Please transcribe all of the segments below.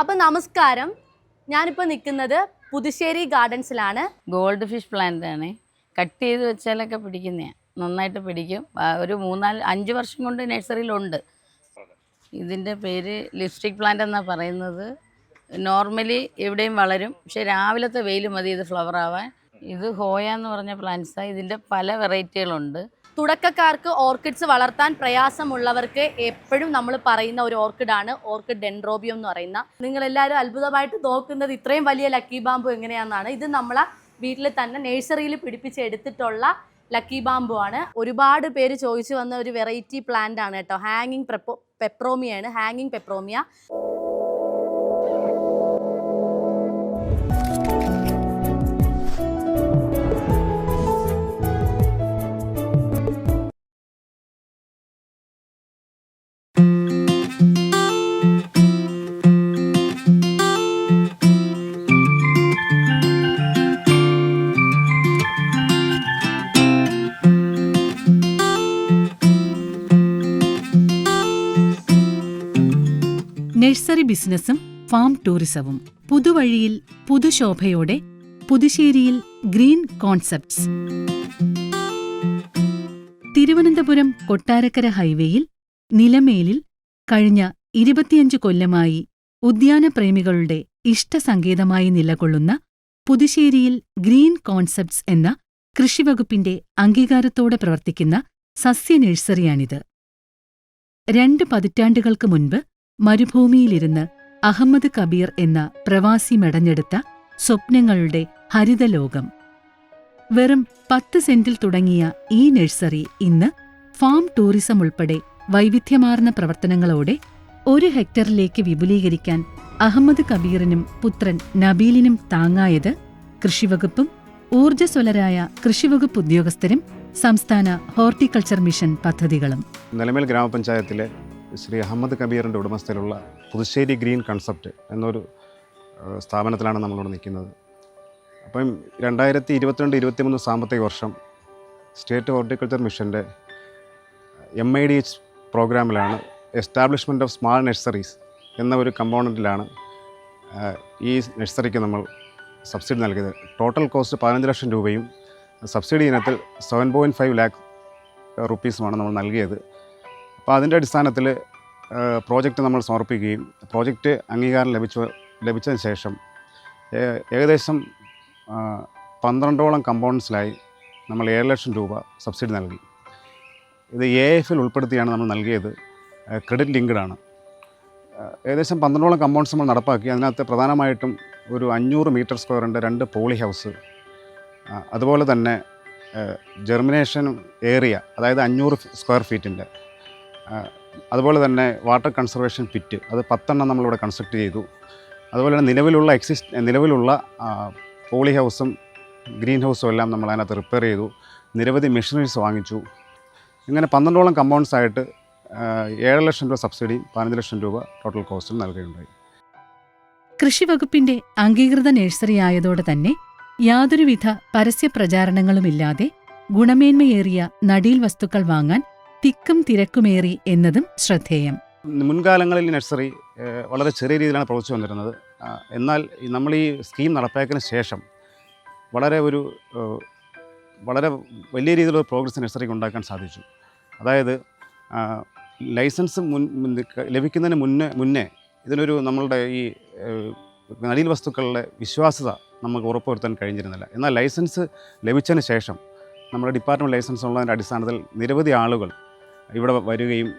അപ്പൊ നമസ്കാരം. ഞാനിപ്പോൾ നിൽക്കുന്നത് പുതുശ്ശേരി ഗാർഡൻസിലാണ്. ഗോൾഡ് ഫിഷ് പ്ലാന്റ് ആണ്. കട്ട് ചെയ്ത് വെച്ചാലൊക്കെ പിടിക്കുന്നതാണ് നന്നായിട്ട് പിടിക്കും. ഒരു മൂന്നാൽ അഞ്ച് വർഷം കൊണ്ട് നഴ്സറിയിലുണ്ട്. ഇതിന്റെ പേര് ലിപ്സ്റ്റിക് പ്ലാന്റ് എന്നാണ് പറയുന്നത്. നോർമലി എവിടെയും വളരും. പക്ഷെ രാവിലത്തെ വെയിൽ മതി ഇത് ഫ്ലവർ ആവാൻ. ഇത് ഹോയ എന്ന് പറഞ്ഞ പ്ലാന്റ്സാണ് ഇതിന്റെ പല വെറൈറ്റികളുണ്ട് തുടക്കക്കാർക്ക് ഓർക്കിഡ്സ് വളർത്താൻ പ്രയാസമുള്ളവർക്ക് എപ്പോഴും നമ്മൾ പറയുന്ന ഒരു ഓർക്കിഡാണ് ഓർക്കിഡ് ഡെൻഡ്രോബിയം എന്ന് പറയുന്ന. നിങ്ങൾ എല്ലാവരും അത്ഭുതമായിട്ട് നോക്കുന്നത് ഇത്രയും വലിയ ലക്കി ബാമ്പു എങ്ങനെയാണെന്നാണ്. ഇത് നമ്മളെ വീട്ടിൽ തന്നെ നഴ്സറിയിൽ പിടിപ്പിച്ചെടുത്തിട്ടുള്ള ലക്കി ബാമ്പു ആണ്. ഒരുപാട് പേര് ചോദിച്ചു വന്ന ഒരു വെറൈറ്റി പ്ലാന്റ് ആണ് കേട്ടോ. ഹാങ്ങിങ് പെപ്രോമിയ ആണ്. ഹാങ്ങിങ് പെപ്രോമിയ. നഴ്സറി ബിസിനസ്സും ഫാം ടൂറിസവും പുതുവഴിയിൽ പുതുശോഭയോടെ പുതുശ്ശേരിയിൽ ഗ്രീൻ കോൺസെപ്റ്റ്സ്. തിരുവനന്തപുരം കൊട്ടാരക്കര ഹൈവേയിൽ നിലമേലിൽ കഴിഞ്ഞ ഇരുപത്തിയഞ്ച് കൊല്ലമായി ഉദ്യാനപ്രേമികളുടെ ഇഷ്ടസങ്കേതമായി നിലകൊള്ളുന്ന പുതുശ്ശേരിയിൽ ഗ്രീൻ കോൺസെപ്റ്റ്സ് എന്ന കൃഷിവകുപ്പിന്റെ അംഗീകാരത്തോടെ പ്രവർത്തിക്കുന്ന സസ്യ നഴ്സറിയാണിത്. രണ്ട് പതിറ്റാണ്ടുകൾക്ക് മുൻപ് മരുഭൂമിയിലിരുന്ന് അഹമ്മദ് കബീർ എന്ന പ്രവാസി മെടഞ്ഞെടുത്ത സ്വപ്നങ്ങളുടെ ഹരിതലോകം. വെറും പത്ത് സെന്റിൽ തുടങ്ങിയ ഈ നഴ്സറി ഇന്ന് ഫാം ടൂറിസം ഉൾപ്പെടെ വൈവിധ്യമാർന്ന പ്രവർത്തനങ്ങളോടെ ഒരു ഹെക്ടറിലേക്ക് വിപുലീകരിക്കാൻ അഹമ്മദ് കബീറിനും പുത്രൻ നബീലിനും താങ്ങായത് കൃഷിവകുപ്പും ഊർജസ്വലരായ കൃഷിവകുപ്പ് ഉദ്യോഗസ്ഥരും സംസ്ഥാന ഹോർട്ടിക്കൾച്ചർ മിഷൻ പദ്ധതികളും. നിലമേൽ ഗ്രാമപഞ്ചായത്തിലെ ശ്രീ അഹമ്മദ് കബീറിന്റെ ഉടമസ്ഥയിലുള്ള പുതുശ്ശേരി ഗ്രീൻ കൺസെപ്റ്റ് എന്നൊരു സ്ഥാപനത്തിലാണ് നമ്മളിവിടെ നിൽക്കുന്നത്. അപ്പം രണ്ടായിരത്തി ഇരുപത്തിരണ്ട് ഇരുപത്തിമൂന്ന് സാമ്പത്തിക വർഷം സ്റ്റേറ്റ് ഹോർട്ടിക്കൾച്ചർ മിഷന്റെ എം ഐ ഡി എച്ച് പ്രോഗ്രാമിലാണ് എസ്റ്റാബ്ലിഷ്മെന്റ് ഓഫ് സ്മാൾ നഴ്സറീസ് എന്ന ഒരു കമ്പോണന്റിലാണ് ഈ നഴ്സറിക്ക് നമ്മൾ സബ്സിഡി നൽകിയത്. ടോട്ടൽ കോസ്റ്റ് പതിനഞ്ച് ലക്ഷം രൂപയും സബ്സിഡി ഇനത്തിൽ സെവൻ പോയിന്റ് ഫൈവ് ലാക്ക് റുപ്പീസുമാണ് നമ്മൾ നൽകിയത്. അപ്പോൾ അതിന്റെ അടിസ്ഥാനത്തിൽ പ്രോജക്റ്റ് നമ്മൾ സമർപ്പിക്കുകയും പ്രോജക്റ്റ് അംഗീകാരം ലഭിച്ച ലഭിച്ചതിന് ശേഷം ഏകദേശം പന്ത്രണ്ടോളം കമ്പൗണ്ട്സിലായി നമ്മൾ ഏഴ് ലക്ഷം രൂപ സബ്സിഡി നൽകി. ഇത് എ എഫിൽ ഉൾപ്പെടുത്തിയാണ് നമ്മൾ നൽകിയത് ക്രെഡിറ്റ് ലിങ്ക്ഡ് ആണ്. ഏകദേശം പന്ത്രണ്ടോളം കമ്പൗണ്ട്സ് നമ്മൾ നടപ്പാക്കി. അതിനകത്ത് പ്രധാനമായിട്ടും ഒരു അഞ്ഞൂറ് മീറ്റർ സ്ക്വയറിന്റെ രണ്ട് പോളി ഹൗസ് അതുപോലെ തന്നെ ജെർമിനേഷൻ ഏരിയ അതായത് അഞ്ഞൂറ് സ്ക്വയർ ഫീറ്റിന്റെ അതുപോലെ തന്നെ വാട്ടർ കൺസർവേഷൻ പിറ്റ് അത് പത്തെണ്ണം നമ്മളിവിടെ കൺസ്ട്രക്ട് ചെയ്തു. അതുപോലെ തന്നെ നിലവിലുള്ള എക്സിസ്റ്റ് നിലവിലുള്ള പോളി ഹൗസും ഗ്രീൻ ഹൗസും എല്ലാം നമ്മൾ അതിനകത്ത് റിപ്പയർ ചെയ്തു. നിരവധി മെഷീനറീസ് വാങ്ങിച്ചു. ഇങ്ങനെ പന്ത്രണ്ടോളം കമ്പൗണ്ട്സ് ആയിട്ട് ഏഴ് ലക്ഷം രൂപ സബ്സിഡി പതിനഞ്ച് ലക്ഷം രൂപ ടോട്ടൽ കോസ്റ്റിൽ നൽകുകയുണ്ടായി. കൃഷിവകുപ്പിന്റെ അംഗീകൃത നഴ്സറി ആയതോടെ തന്നെ യാതൊരുവിധ പരസ്യ പ്രചാരണങ്ങളുമില്ലാതെ ഗുണമേന്മയേറിയ നടീൽ വസ്തുക്കൾ വാങ്ങാൻ തിക്കും തിരക്കുമേറി എന്നതും ശ്രദ്ധേയം. മുൻകാലങ്ങളിൽ നഴ്സറി വളരെ ചെറിയ രീതിയിലാണ് പ്രവർത്തിച്ചു വന്നിരുന്നത്. എന്നാൽ നമ്മൾ ഈ സ്കീം നടപ്പാക്കിയതിന് ശേഷം വളരെ ഒരു വളരെ വലിയ രീതിയിലുള്ള പ്രോഗ്രസ് നഴ്സറിക്ക് ഉണ്ടാക്കാൻ സാധിച്ചു. അതായത് ലൈസൻസ് മുൻ ലഭിക്കുന്നതിന് മുന്നേ മുന്നേ ഇതിനൊരു നമ്മളുടെ ഈ നടീൽ വസ്തുക്കളുടെ വിശ്വാസ്യത നമുക്ക് ഉറപ്പുവരുത്താൻ കഴിഞ്ഞിരുന്നില്ല. എന്നാൽ ലൈസൻസ് ലഭിച്ചതിന് ശേഷം നമ്മുടെ ഡിപ്പാർട്ട്മെന്റ് ലൈസൻസ് ഉള്ളതിന്റെ അടിസ്ഥാനത്തിൽ നിരവധി ആളുകൾ ഇവിടെ വരികയും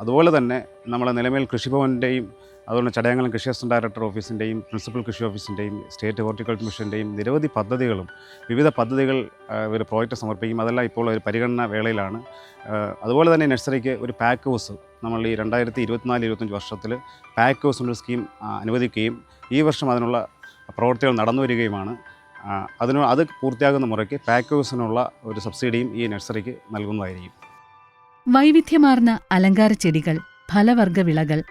അതുപോലെ തന്നെ നമ്മളെ നിലമേൽ കൃഷിഭവന്റെയും അതുപോലെ ചടയങ്ങളും കൃഷി അസിസ്റ്റന്റ് ഡയറക്ടർ ഓഫീസിന്റെയും പ്രിൻസിപ്പൽ കൃഷി ഓഫീസിന്റെയും സ്റ്റേറ്റ് ഹോർട്ടിക്കൾച്ചർ മിഷന്റെയും നിരവധി പദ്ധതികളും വിവിധ പദ്ധതികൾ ഇവർ പ്രോജക്റ്റ് സമർപ്പിക്കും. അതെല്ലാം ഇപ്പോൾ ഒരു പരിഗണന വേളയിലാണ്. അതുപോലെ തന്നെ നഴ്സറിക്ക് ഒരു പാക്ക് ഹൗസ് നമ്മൾ ഈ രണ്ടായിരത്തി ഇരുപത്തിനാല് ഇരുപത്തഞ്ച് വർഷത്തിൽ പാക്ക് ഹൗസ് എന്നൊരു സ്കീം അനുവദിക്കുകയും ഈ വർഷം അതിനുള്ള പ്രവൃത്തികൾ നടന്നു വരികയുമാണ്. അതിന് അത് പൂർത്തിയാകുന്ന മുറയ്ക്ക് പാക്ക് ഹൗസിനുള്ള ഒരു സബ്സിഡിയും ഈ നഴ്സറിക്ക് നൽകുന്നതായിരിക്കും. വൈവിധ്യമാർന്ന അലങ്കാര ചെടികൾ ഫലവർഗ വിളകൾ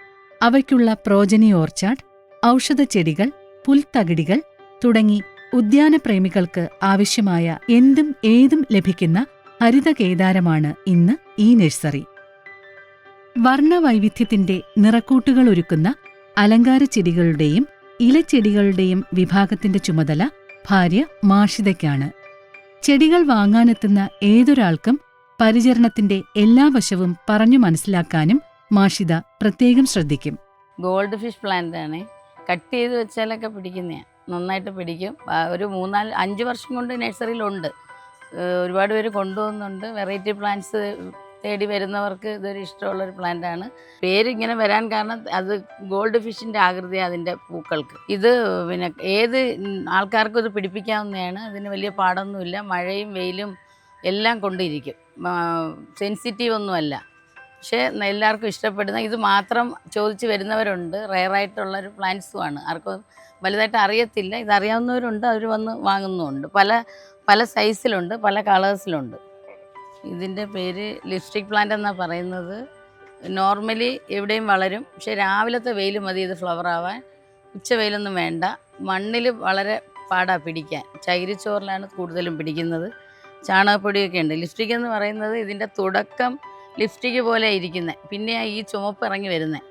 അവയ്ക്കുള്ള പ്രോജനി ഓർച്ചാഡ് ഔഷധച്ചെടികൾ പുൽത്തകിടികൾ തുടങ്ങി ഉദ്യാനപ്രേമികൾക്ക് ആവശ്യമായ എന്തും ഏതും ലഭിക്കുന്ന ഹരിതകേദാരമാണ് ഇന്ന് ഈ നഴ്സറി. വർണവൈവിധ്യത്തിന്റെ നിറക്കൂട്ടുകൾ ഒരുക്കുന്ന അലങ്കാര ചെടികളുടെയും ഇലച്ചെടികളുടെയും വിഭാഗത്തിന്റെ ചുമതല ഭാര്യ മാഷിതയ്ക്കാണ്. ചെടികൾ വാങ്ങാനെത്തുന്ന ഏതൊരാൾക്കും പരിചരണത്തിന്റെ എല്ലാ വശവും പറഞ്ഞു മനസ്സിലാക്കാനും മാഷിത പ്രത്യേകം ശ്രദ്ധിക്കും. ഗോൾഡ് ഫിഷ് പ്ലാന്റ് ആണ് കട്ട് ചെയ്ത് വെച്ചാലൊക്കെ പിടിക്കുന്നതാണ് നന്നായിട്ട് പിടിക്കും. ഒരു മൂന്നാൽ അഞ്ച് വർഷം കൊണ്ട് നഴ്സറിയിലുണ്ട്. ഒരുപാട് പേര് കൊണ്ടുപോകുന്നുണ്ട് വെറൈറ്റി പ്ലാന്റ്സ് തേടി വരുന്നവർക്ക് ഇതൊരു ഇഷ്ടമുള്ള ഒരു പ്ലാന്റ് ആണ് പേര് ഇങ്ങനെ വരാൻ കാരണം അത് ഗോൾഡ് ഫിഷിന്റെ ആകൃതി അതിന്റെ പൂക്കൾക്ക്. ഇത് പിന്നെ ഏത് ആൾക്കാർക്കും ഇത് പിടിപ്പിക്കാവുന്നതാണ്. അതിന് വലിയ പാടൊന്നുമില്ല. മഴയും വെയിലും എല്ലാം കൊണ്ടിരിക്കും. സെൻസിറ്റീവ് ഒന്നുമല്ല. പക്ഷേ എല്ലാവർക്കും ഇഷ്ടപ്പെടുന്ന ഇത് മാത്രം ചോദിച്ച് വരുന്നവരുണ്ട്. റയറായിട്ടുള്ളൊരു പ്ലാന്റ്സുമാണ് ആർക്കും വലുതായിട്ട് അറിയത്തില്ല. അറിയാവുന്നവരുണ്ട്. അവർ വന്ന് വാങ്ങുന്നുമുണ്ട്. പല പല സൈസിലുണ്ട് പല കളേഴ്സിലുണ്ട് ഇതിന്റെ പേര് ലിപ്സ്റ്റിക് പ്ലാന്റ് എന്നാണ് പറയുന്നത്. നോർമലി എവിടെയും വളരും. പക്ഷേ രാവിലത്തെ വെയിൽ മതി. ഇത് ഫ്ലവർ ആവാൻ. ഉച്ച വെയിലൊന്നും വേണ്ട. മണ്ണിൽ വളരെ പാടാ പിടിക്കാൻ. ചകിരിച്ചോറിലാണ് കൂടുതലും പിടിക്കുന്നത്. ചാണകപ്പൊടിയൊക്കെ ഉണ്ട്. ലിപ്സ്റ്റിക് എന്ന് പറയുന്നത് ഇതിന്റെ തുടക്കം ലിപ്സ്റ്റിക് പോലെ ഇരിക്കുന്നത് പിന്നെയാണ് ഈ ചുമപ്പ് ഇറങ്ങി വരുന്നത്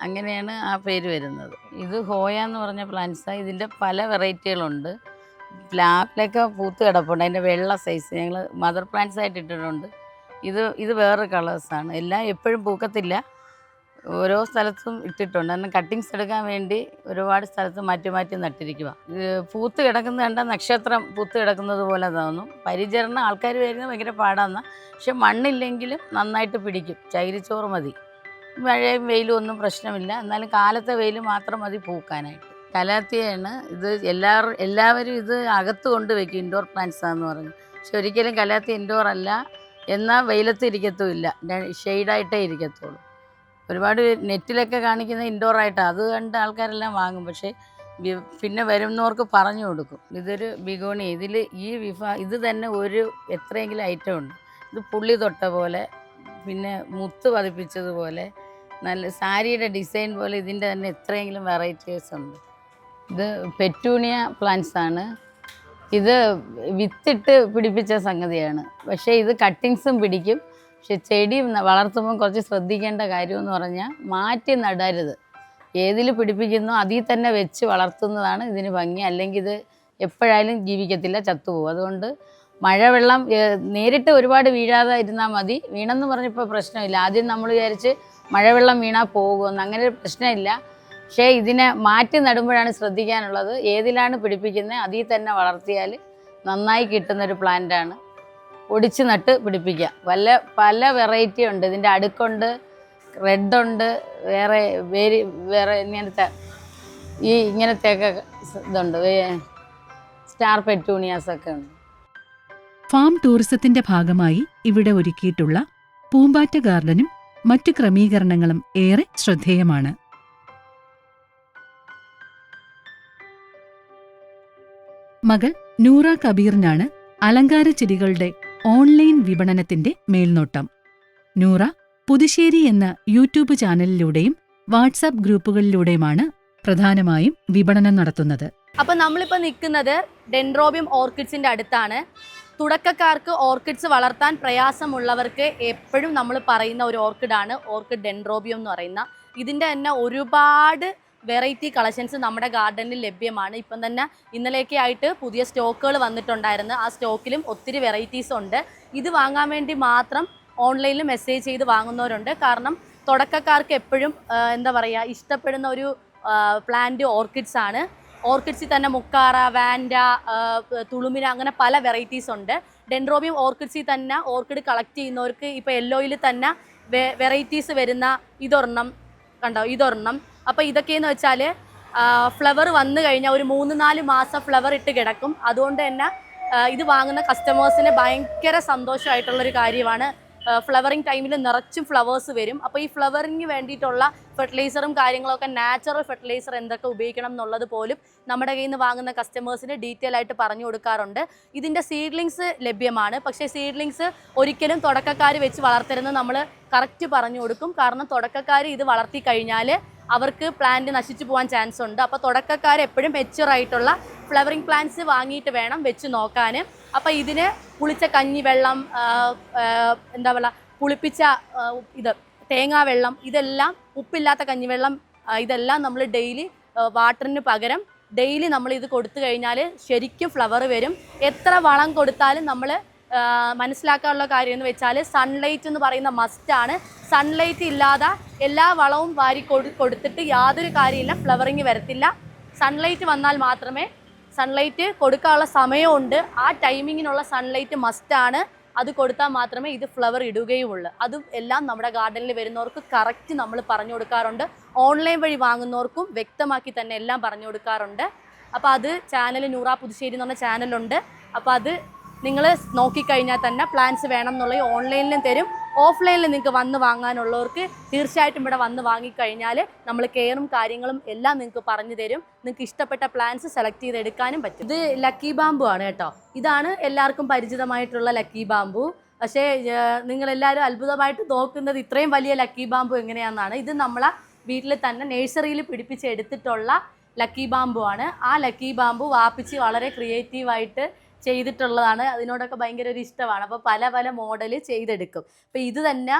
അങ്ങനെയാണ് ആ പേര് വരുന്നത്. ഇത് ഹോയ എന്ന് പറഞ്ഞ പ്ലാന്റ്സാണ് ഇതിന്റെ പല വെറൈറ്റികളുണ്ട്. ലാപ്പിലൊക്കെ പൂത്ത് കിടപ്പുണ്ട്. അതിന്റെ വെള്ള സൈസ് ഞങ്ങൾ മദർ പ്ലാന്റ്സ് ആയിട്ട് ഇട്ടിട്ടുണ്ട്. ഇത് ഇത് വേറെ കളേഴ്സാണ് എല്ലാം എപ്പോഴും പൂക്കത്തില്ല. ഓരോ സ്ഥലത്തും ഇട്ടിട്ടുണ്ട്. കാരണം കട്ടിങ്സ് എടുക്കാൻ വേണ്ടി ഒരുപാട് സ്ഥലത്ത് മാറ്റി മാറ്റി നട്ടിരിക്കുക പൂത്ത് കിടക്കുന്ന കണ്ട നക്ഷത്രം പൂത്ത് കിടക്കുന്നത് പോലെ തോന്നും. പരിചരണം ആൾക്കാർ വരുന്നത് ഭയങ്കര പാടാന്ന. പക്ഷെ മണ്ണില്ലെങ്കിലും നന്നായിട്ട് പിടിക്കും. ചകിരിച്ചോറ് മതി. മഴയും വെയിലും ഒന്നും പ്രശ്നമില്ല. എന്നാലും കാലത്തെ വെയിൽ മാത്രം മതി പൂക്കാനായിട്ട്. കലാത്തിയാണ് ഇത് എല്ലാവരും എല്ലാവരും ഇത് അകത്ത് കൊണ്ട് വെക്കും. ഇൻഡോർ പ്ലാന്റ്സ് ആണെന്ന് പറഞ്ഞു. പക്ഷെ ഒരിക്കലും കലാത്തി ഇൻഡോർ അല്ല. എന്നാൽ വെയിലത്ത് ഇരിക്കത്തുമില്ല ഷെയ്ഡായിട്ടേ ഇരിക്കത്തുള്ളൂ. ഒരുപാട് നെറ്റിലൊക്കെ കാണിക്കുന്ന ഇൻഡോർ ആയിട്ടാണ് അത് കണ്ട് ആൾക്കാരെല്ലാം വാങ്ങും. പക്ഷേ പിന്നെ വരുന്നവർക്ക് പറഞ്ഞു കൊടുക്കും. ഇതൊരു ബിഗോണി. ഇതിൽ ഈ വിഭാ ഇത് തന്നെ ഒരു എത്രയെങ്കിലും ഐറ്റം ഉണ്ട്. ഇത് പുള്ളി തൊട്ട പോലെ പിന്നെ മുത്ത് പതിപ്പിച്ചതുപോലെ നല്ല സാരിയുടെ ഡിസൈൻ പോലെ ഇതിന്റെ തന്നെ എത്രയെങ്കിലും വെറൈറ്റീസ് ഉണ്ട്. ഇത് പെറ്റൂണിയ പ്ലാന്റ്സ് ആണ്. ഇത് വിത്തിട്ട് പിടിപ്പിച്ച സംഗതിയാണ്. പക്ഷേ ഇത് കട്ടിങ്സും പിടിക്കും. പക്ഷെ ചെടി വളർത്തുമ്പോൾ കുറച്ച് ശ്രദ്ധിക്കേണ്ട കാര്യമെന്ന് പറഞ്ഞാൽ മാറ്റി നടരുത്. ഏതിൽ പിടിപ്പിക്കുന്നു അതിൽ തന്നെ വെച്ച് വളർത്തുന്നതാണ് ഇതിന് ഭംഗി. അല്ലെങ്കിൽ ഇത് എപ്പോഴായാലും ജീവിക്കത്തില്ല ചത്തുപോകും. അതുകൊണ്ട് മഴവെള്ളം നേരിട്ട് ഒരുപാട് വീഴാതെ ഇരുന്നാൽ മതി. വീണെന്ന് പറഞ്ഞപ്പോൾ പ്രശ്നമില്ല. ആദ്യം നമ്മൾ വിചാരിച്ച് മഴവെള്ളം വീണാൽ പോകുമെന്ന് അങ്ങനെ ഒരു പ്രശ്നമില്ല. പക്ഷേ ഇതിനെ മാറ്റി നടുമ്പോഴാണ് ശ്രദ്ധിക്കാനുള്ളത്. ഏതിലാണ് പിടിപ്പിക്കുന്നത് അതിൽ തന്നെ വളർത്തിയാൽ നന്നായി കിട്ടുന്നൊരു പ്ലാന്റാണ്. ഒടിച്ച് നട്ട് പിടിപ്പിക്കുക പല പല വെറൈറ്റി ഉണ്ട്. ഇതിന്റെ അടുക്കുണ്ട് റെഡ് ഉണ്ട് വേറെ വേരി വേറെ ഇങ്ങനത്തെ ഈ ഇങ്ങനത്തെയൊക്കെ ഇതുണ്ട്. സ്റ്റാർ പെറ്റൂണിയാസ് ഒക്കെ ഉണ്ട്. ഫാം ടൂറിസത്തിന്റെ ഭാഗമായി ഇവിടെ ഒരുക്കിയിട്ടുള്ള പൂമ്പാറ്റ ഗാർഡനും മറ്റു ക്രമീകരണങ്ങളും ഏറെ ശ്രദ്ധേയമാണ്. മകൾ നൂറ കബീറിനാണ് അലങ്കാര ചെടികളുടെ ഓൺലൈൻ വിപണനത്തിന്റെ മേൽനോട്ടം. നൂറ പുതുശ്ശേരി എന്ന യൂട്യൂബ് ചാനലിലൂടെയും വാട്സാപ്പ് ഗ്രൂപ്പുകളിലൂടെയുമാണ് പ്രധാനമായും വിപണനം നടത്തുന്നത്. അപ്പൊ നമ്മളിപ്പോ നിൽക്കുന്നത് ഡെൻഡ്രോബിയം ഓർക്കിഡ്സിന്റെ അടുത്താണ്. തുടക്കക്കാർക്ക് ഓർക്കിഡ്സ് വളർത്താൻ പ്രയാസമുള്ളവർക്ക് എപ്പോഴും നമ്മൾ പറയുന്ന ഒരു ഓർക്കിഡാണ് ഓർക്കിഡ് ഡെൻഡ്രോബിയം എന്ന് പറയുന്ന. ഇതിന്റെ തന്നെ ഒരുപാട് വെറൈറ്റി കളക്ഷൻസ് നമ്മുടെ ഗാർഡനിൽ ലഭ്യമാണ്. ഇപ്പം തന്നെ ഇന്നലെയൊക്കെ ആയിട്ട് പുതിയ സ്റ്റോക്കുകൾ വന്നിട്ടുണ്ടായിരുന്നു. ആ സ്റ്റോക്കിലും ഒത്തിരി വെറൈറ്റീസ് ഉണ്ട്. ഇത് വാങ്ങാൻ വേണ്ടി മാത്രം ഓൺലൈനിൽ മെസ്സേജ് ചെയ്ത് വാങ്ങുന്നവരുണ്ട്. കാരണം തുടക്കക്കാർക്ക് എപ്പോഴും എന്താ പറയുക ഇഷ്ടപ്പെടുന്ന ഒരു പ്ലാന്റ് ഓർക്കിഡ്സ് ആണ്. ഓർക്കിഡ്സിൽ തന്നെ മുക്കാറ വാൻഡ തുളുമിന അങ്ങനെ പല വെറൈറ്റീസ് ഉണ്ട്. ഡെൻഡ്രോബിയം ഓർക്കിഡ്സിൽ തന്നെ ഓർക്കിഡ് കളക്ട് ചെയ്യുന്നവർക്ക് ഇപ്പോൾ യെല്ലോയിൽ തന്നെ വെറൈറ്റീസ് വരുന്ന ഇതൊരെണ്ണം കണ്ടോ ഇതൊരെണ്ണം അപ്പോൾ ഇതൊക്കെയെന്ന് വെച്ചാൽ ഫ്ലവർ വന്നു കഴിഞ്ഞാൽ ഒരു മൂന്ന് നാല് മാസം ഫ്ലവർ ഇട്ട് കിടക്കും. അതുകൊണ്ട് തന്നെ ഇത് വാങ്ങുന്ന കസ്റ്റമേഴ്സിന് ഭയങ്കര സന്തോഷമായിട്ടുള്ളൊരു കാര്യമാണ്. ഫ്ലവറിങ് ടൈമിൽ നിറച്ചും ഫ്ലവേഴ്സ് വരും. അപ്പോൾ ഈ ഫ്ലവറിങ്ങിന് വേണ്ടിയിട്ടുള്ള ഫെർട്ടിലൈസറും കാര്യങ്ങളൊക്കെ നാച്ചുറൽ ഫെർട്ടിലൈസർ എന്തൊക്കെ ഉപയോഗിക്കണം എന്നുള്ളത് പോലും നമ്മുടെ കയ്യിൽ നിന്ന് വാങ്ങുന്ന കസ്റ്റമേഴ്സിന് ഡീറ്റെയിൽ ആയിട്ട് പറഞ്ഞു കൊടുക്കാറുണ്ട്. ഇതിന്റെ സീഡ്ലിങ്സ് ലഭ്യമാണ്. പക്ഷേ സീഡ്ലിങ്സ് ഒരിക്കലും തുടക്കക്കാർ വെച്ച് വളർത്തരുന്ന് നമ്മൾ കറക്റ്റ് പറഞ്ഞു കൊടുക്കും. കാരണം തുടക്കക്കാർ ഇത് വളർത്തി കഴിഞ്ഞാൽ അവർക്ക് പ്ലാന്റ് നശിച്ചു പോകാൻ ചാൻസ് ഉണ്ട്. അപ്പോൾ തുടക്കക്കാർ എപ്പോഴും മെച്ചുറായിട്ടുള്ള ഫ്ലവറിങ് പ്ലാന്റ്സ് വാങ്ങിയിട്ട് വേണം വെച്ച് നോക്കാൻ അപ്പോൾ ഇതിന് പുളിച്ച കഞ്ഞി വെള്ളം എന്താ പറയുക പുളിപ്പിച്ച ഇത് തേങ്ങാ വെള്ളം ഇതെല്ലാം ഉപ്പില്ലാത്ത കഞ്ഞിവെള്ളം ഇതെല്ലാം നമ്മൾ ഡെയിലി വാട്ടറിന് പകരം ഡെയിലി നമ്മൾ ഇത് കൊടുത്തു കഴിഞ്ഞാൽ ശരിക്കും ഫ്ലവർ വരും. എത്ര വളം കൊടുത്താലും നമ്മൾ മനസ്സിലാക്കാനുള്ള കാര്യം എന്ന് വെച്ചാൽ സൺലൈറ്റ് എന്ന് പറയുന്ന മസ്റ്റാണ് സൺലൈറ്റ് ഇല്ലാതെ എല്ലാ വളവും വാരി കൊടു കൊടുത്തിട്ട് യാതൊരു കാര്യമില്ല ഫ്ലവറിങ് വരത്തില്ല. സൺലൈറ്റ് വന്നാൽ മാത്രമേ സൺലൈറ്റ് കൊടുക്കാനുള്ള സമയമുണ്ട്. ആ ടൈമിങ്ങിനുള്ള സൺലൈറ്റ് മസ്റ്റാണ് അത് കൊടുത്താൽ മാത്രമേ ഇത് ഫ്ലവർ ഇടുകയുള്ളൂ. അതും എല്ലാം നമ്മുടെ ഗാർഡനിൽ വരുന്നവർക്ക് കറക്റ്റ് നമ്മൾ പറഞ്ഞു കൊടുക്കാറുണ്ട്. ഓൺലൈൻ വഴി വാങ്ങുന്നവർക്കും വ്യക്തമാക്കി തന്നെ എല്ലാം പറഞ്ഞു കൊടുക്കാറുണ്ട്. അപ്പോൾ അത് ചാനൽ നൂറ പുതുശ്ശേരി എന്ന് പറഞ്ഞ ചാനലുണ്ട് അപ്പോൾ അത് നിങ്ങൾ നോക്കിക്കഴിഞ്ഞാൽ തന്നെ പ്ലാൻസ് വേണം എന്നുള്ളത് ഓൺലൈനിലും തരും. ഓഫ്ലൈനിൽ നിങ്ങൾക്ക് വന്ന് വാങ്ങാനുള്ളവർക്ക് തീർച്ചയായിട്ടും ഇവിടെ വന്ന് വാങ്ങിക്കഴിഞ്ഞാൽ നമ്മൾ കെയറും കാര്യങ്ങളും എല്ലാം നിങ്ങൾക്ക് പറഞ്ഞു തരും. നിങ്ങൾക്ക് ഇഷ്ടപ്പെട്ട പ്ലാൻസ് സെലക്ട് ചെയ്ത് എടുക്കാനും പറ്റും. ഇത് ലക്കി ബാമ്പു ആണ് കേട്ടോ. ഇതാണ് എല്ലാവർക്കും പരിചിതമായിട്ടുള്ള ലക്കി ബാമ്പു പക്ഷേ നിങ്ങളെല്ലാവരും അത്ഭുതമായിട്ട് നോക്കുന്നത് ഇത്രയും വലിയ ലക്കി ബാമ്പു എങ്ങനെയാണെന്നാണ്. ഇത് നമ്മളെ വീട്ടിൽ തന്നെ നഴ്സറിയിൽ പിടിപ്പിച്ചെടുത്തിട്ടുള്ള ലക്കി ബാമ്പു ആണ്. ആ ലക്കി ബാമ്പു വാപ്പിച്ച് വളരെ ക്രിയേറ്റീവായിട്ട് ചെയ്തിട്ടുള്ളതാണ്. അതിനോടൊക്കെ ഭയങ്കര ഒരു ഇഷ്ടമാണ്. അപ്പോൾ പല പല മോഡൽ ചെയ്തെടുക്കും. അപ്പോൾ ഇത് തന്നെ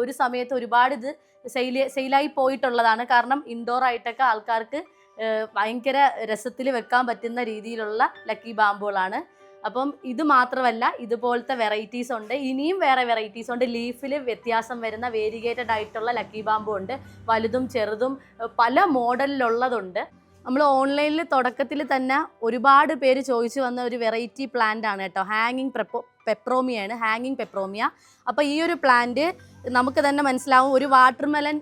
ഒരു സമയത്ത് ഒരുപാട് ഇത് സെയിൽ സെയിലായി പോയിട്ടുള്ളതാണ്. കാരണം ഇൻഡോർ ആയിട്ടൊക്കെ ആൾക്കാർക്ക് ഭയങ്കര രസത്തിൽ വെക്കാൻ പറ്റുന്ന രീതിയിലുള്ള ലക്കി ബാമ്പുകളാണ്. അപ്പം ഇത് മാത്രമല്ല ഇതുപോലത്തെ വെറൈറ്റീസ് ഉണ്ട്. ഇനിയും വേറെ വെറൈറ്റീസ് ഉണ്ട്. ലീഫിൽ വ്യത്യാസം വരുന്ന വേരിഗേറ്റഡ് ആയിട്ടുള്ള ലക്കി ബാമ്പു ഉണ്ട് വലുതും ചെറുതും പല മോഡലിലുള്ളതുണ്ട് നമ്മൾ ഓൺലൈനിൽ തുടക്കത്തിൽ തന്നെ ഒരുപാട് പേര് ചോദിച്ചു വന്ന ഒരു വെറൈറ്റി പ്ലാന്റ് ആണ് കേട്ടോ. ഹാങ്ങിങ് പെപ്പോ പെപ്രോമിയാണ് ഹാങ്ങിങ് പെപ്രോമിയ അപ്പോൾ ഈ ഒരു പ്ലാന്റ് നമുക്ക് തന്നെ മനസ്സിലാവും ഒരു വാട്ടർമെലൻ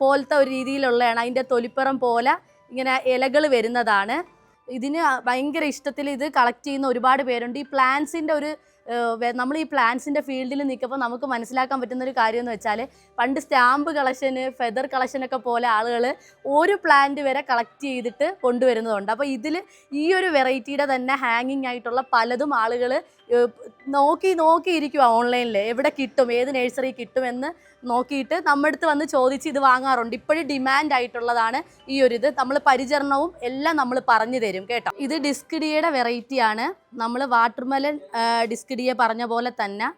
പോലത്തെ ഒരു രീതിയിലുള്ളതാണ്. അതിന്റെ തൊലിപ്പുറം പോലെ ഇങ്ങനെ ഇലകൾ വരുന്നതാണ്. ഇതിന് ഭയങ്കര ഇഷ്ടത്തിൽ ഇത് കളക്ട് ചെയ്യുന്ന ഒരുപാട് പേരുണ്ട്. ഈ പ്ലാന്റ്സിന്റെ ഒരു നമ്മൾ ഈ പ്ലാന്റ്സിന്റെ ഫീൽഡിൽ നിൽക്കുമ്പോൾ നമുക്ക് മനസ്സിലാക്കാൻ പറ്റുന്ന ഒരു കാര്യം എന്ന് വെച്ചാൽ പണ്ട് സ്റ്റാമ്പ് കളക്ഷന് ഫെദർ കളക്ഷനൊക്കെ പോലെ ആളുകൾ ഒരു പ്ലാന്റ് വരെ കളക്ട് ചെയ്തിട്ട് കൊണ്ടുവരുന്നതുണ്ട്. അപ്പോൾ ഇതിൽ ഈ ഒരു വെറൈറ്റിയുടെ തന്നെ ഹാങ്ങിങ് ആയിട്ടുള്ള പലതും ആളുകൾ നോക്കി നോക്കിയിരിക്കുക ഓൺലൈനിൽ എവിടെ കിട്ടും ഏത് നഴ്സറി കിട്ടുമെന്ന് നോക്കിയിട്ട് നമ്മുടെ അടുത്ത് വന്ന് ചോദിച്ച് ഇത് വാങ്ങാറുണ്ട്. ഇപ്പോഴും ഡിമാൻഡ് ആയിട്ടുള്ളതാണ് ഈ ഒരു ഇത് നമ്മൾ പരിചരണവും എല്ലാം നമ്മൾ പറഞ്ഞു തരും കേട്ടോ. ഇത് ഡിസ്കിഡിയുടെ വെറൈറ്റിയാണ് നമ്മൾ വാട്ടർമെലൻ ഡിസ്കിഡിയ പറഞ്ഞ പോലെ തന്നെ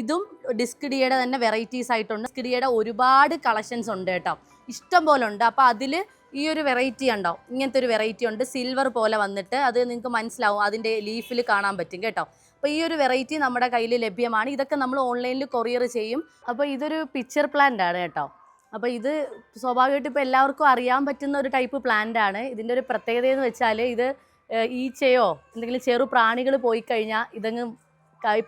ഇതും ഡിസ്കിഡിയയുടെ തന്നെ വെറൈറ്റീസ് ആയിട്ടുണ്ട്. ഡിസ്കിഡിയയുടെ ഒരുപാട് കളക്ഷൻസ് ഉണ്ട് കേട്ടോ. ഇഷ്ടം പോലെ ഉണ്ട്. അപ്പോൾ അതിൽ ഈ ഒരു വെറൈറ്റി ഉണ്ടാവും ഇങ്ങനത്തെ ഒരു വെറൈറ്റി ഉണ്ട്. സിൽവർ പോലെ വന്നിട്ട് അത് നിങ്ങൾക്ക് മനസ്സിലാവും. അതിന്റെ ലീഫിൽ കാണാൻ പറ്റും കേട്ടോ. അപ്പോൾ ഈ ഒരു വെറൈറ്റി നമ്മുടെ കയ്യിൽ ലഭ്യമാണ്. ഇതൊക്കെ നമ്മൾ ഓൺലൈനിൽ കൊറിയർ ചെയ്യും. അപ്പോൾ ഇതൊരു പിക്ചർ പ്ലാന്റ് ആണ് കേട്ടോ. അപ്പോൾ ഇത് സ്വാഭാവികമായിട്ട് ഇപ്പോൾ എല്ലാവർക്കും അറിയാൻ പറ്റുന്ന ഒരു ടൈപ്പ് പ്ലാന്റ് ആണ്. ഇതിന്റെ ഒരു പ്രത്യേകത എന്ന് വെച്ചാൽ ഇത് ഈച്ചയോ എന്തെങ്കിലും ചെറു പ്രാണികൾ പോയി കഴിഞ്ഞാൽ ഇതങ്ങ്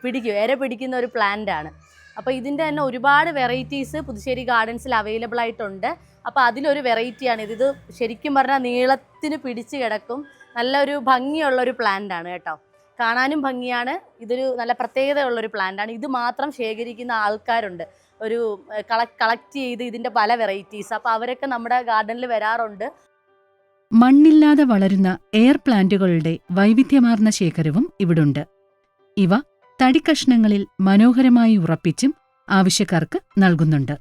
പിടിക്കും. ഇര പിടിക്കുന്ന ഒരു പ്ലാന്റ് ആണ്. അപ്പോൾ ഇതിന്റെ തന്നെ ഒരുപാട് വെറൈറ്റീസ് പുതുശ്ശേരി ഗാർഡൻസിൽ അവൈലബിൾ ആയിട്ടുണ്ട്. അപ്പോൾ അതിലൊരു വെറൈറ്റിയാണ് ഇത്. ഇത് ശരിക്കും പറഞ്ഞാൽ നീളത്തിന് പിടിച്ച് കിടക്കും. നല്ലൊരു ഭംഗിയുള്ള ഒരു പ്ലാന്റ് ആണ് കേട്ടോ. കാണാനും ഭംഗിയാണ്. ഇതൊരു നല്ല പ്രത്യേകതയുള്ളൊരു പ്ലാന്റ് ആണ്. ഇത് മാത്രം ശേഖരിക്കുന്ന ആൾക്കാരുണ്ട്. ഒരു കളക്ട് ചെയ്ത് ഇതിന്റെ പല വെറൈറ്റീസ് അപ്പോൾ അവരൊക്കെ നമ്മുടെ ഗാർഡനിൽ വരാറുണ്ട്. മണ്ണില്ലാതെ വളരുന്ന എയർ പ്ലാന്റുകളുടെ വൈവിധ്യമാർന്ന ശേഖരവും ഇവിടുണ്ട്. ഇവ തടിക്കഷ്ണങ്ങളിൽ മനോഹരമായി ഉറപ്പിച്ചും ആവശ്യക്കാർക്ക് നൽകുന്നുണ്ട്.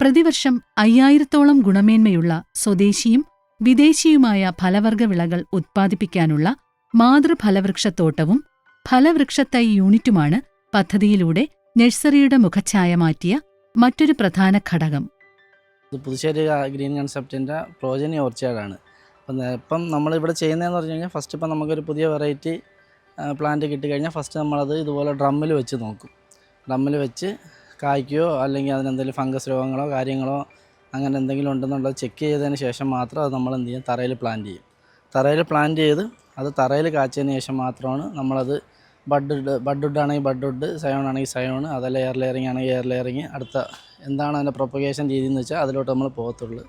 പ്രതിവർഷം അയ്യായിരത്തോളം ഗുണമേന്മയുള്ള സ്വദേശിയും വിദേശിയുമായ ഫലവർഗ വിളകൾ ഉത്പാദിപ്പിക്കാനുള്ള മാതൃഫലവൃക്ഷത്തോട്ടവും ഫലവൃക്ഷത്തൈ യൂണിറ്റുമാണ് പദ്ധതിയിലൂടെ നഴ്സറിയുടെ മുഖച്ഛായ മാറ്റിയ മറ്റൊരു പ്രധാന ഘടകം. ഇത് പുതുശ്ശേരി ഗ്രീൻ കൺസെപ്റ്റിന്റെ പ്രോജനി ഓർച്ചാർഡാണ് അപ്പം ഇപ്പം നമ്മളിവിടെ ചെയ്യുന്നതെന്ന് പറഞ്ഞു കഴിഞ്ഞാൽ ഫസ്റ്റ് ഇപ്പം നമുക്കൊരു പുതിയ വെറൈറ്റി പ്ലാന്റ് കിട്ടിക്കഴിഞ്ഞാൽ ഫസ്റ്റ് നമ്മളത് ഇതുപോലെ ഡ്രമ്മിൽ വെച്ച് നോക്കും. ഡ്രമ്മിൽ വെച്ച് കായ്ക്കുകയോ അല്ലെങ്കിൽ അതിനെന്തെങ്കിലും ഫംഗസ് രോഗങ്ങളോ കാര്യങ്ങളോ അങ്ങനെ എന്തെങ്കിലും ഉണ്ടെന്നുള്ളത് ചെക്ക് ചെയ്തതിന് ശേഷം മാത്രം അത് നമ്മൾ എന്ത് ചെയ്യും? തറയിൽ പ്ലാന്റ് ചെയ്യും. തറയിൽ പ്ലാന്റ് ചെയ്ത് അത് തറയിൽ കാച്ചതിന് ശേഷം മാത്രമാണ് നമ്മളത് ബഡ് ബഡ് ആണെങ്കിൽ ബഡ് സയോൺ ആണെങ്കിൽ സയോൺ അതല്ല എയർ ലെയറിങ് ആണെങ്കിൽ എയർ ലെയറിങ് അടുത്ത എന്താണ് അതിന്റെ പ്രൊപ്പഗേഷൻ രീതി എന്ന് വെച്ചാൽ അതിലോട്ട് നമ്മൾ പോകത്തുള്ളൂ.